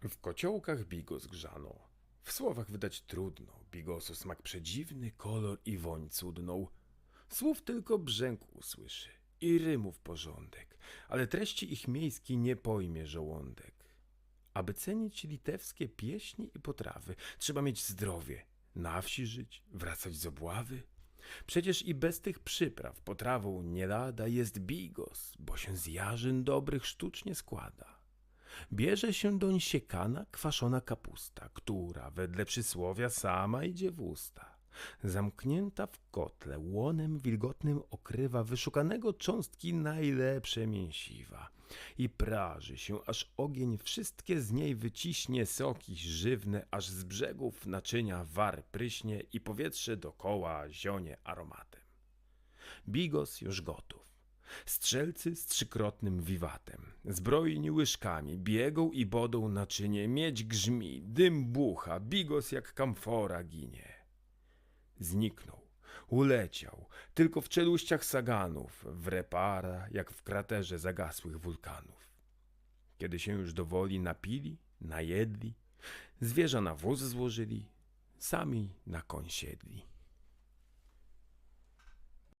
W kociołkach bigos grzano. W słowach wydać trudno, bigosu smak przedziwny, kolor i woń cudną. Słów tylko brzęk usłyszy i rymów porządek, ale treści ich miejskiej nie pojmie żołądek. Aby cenić litewskie pieśni i potrawy, trzeba mieć zdrowie, na wsi żyć, wracać z obławy. Przecież i bez tych przypraw potrawą nie lada jest bigos, bo się z jarzyn dobrych sztucznie składa. Bierze się doń siekana, kwaszona kapusta, która wedle przysłowia sama idzie w usta. Zamknięta w kotle, łonem wilgotnym okrywa wyszukanego cząstki najlepsze mięsiwa. I praży się, aż ogień wszystkie z niej wyciśnie soki żywne, aż z brzegów naczynia war pryśnie i powietrze dokoła zionie aromatem. Bigos już gotów. Strzelcy z trzykrotnym wiwatem, zbrojni łyżkami, biegą i bodą naczynie, miedź grzmi, dym bucha, bigos jak kamfora ginie. Zniknął, uleciał, tylko w czeluściach saganów, w repara, jak w kraterze zagasłych wulkanów. Kiedy się już do woli napili, najedli, zwierza na wóz złożyli, sami na koń siedli.